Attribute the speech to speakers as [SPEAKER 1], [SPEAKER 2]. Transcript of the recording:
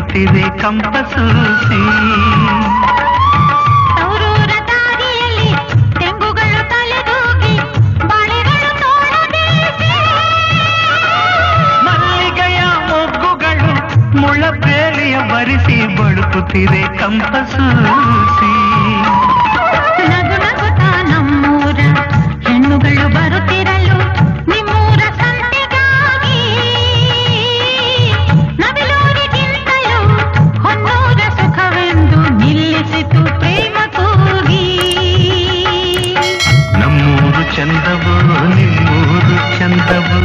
[SPEAKER 1] ಹುಟ್ಟಿದೆ ಕಂಪ ಸೂಸಿ
[SPEAKER 2] ಮಲ್ಲಿಗೆಯ ಮೊಗ್ಗುಗಳು ಮುಳ್ಳಬೇಲಿಯ ಬರಿಸಿ ಬಳುಕುತ್ತಿದೆ ಕಂಪ ಚಂದವು ನಿಮ್ಮೂರು ಚಂದವು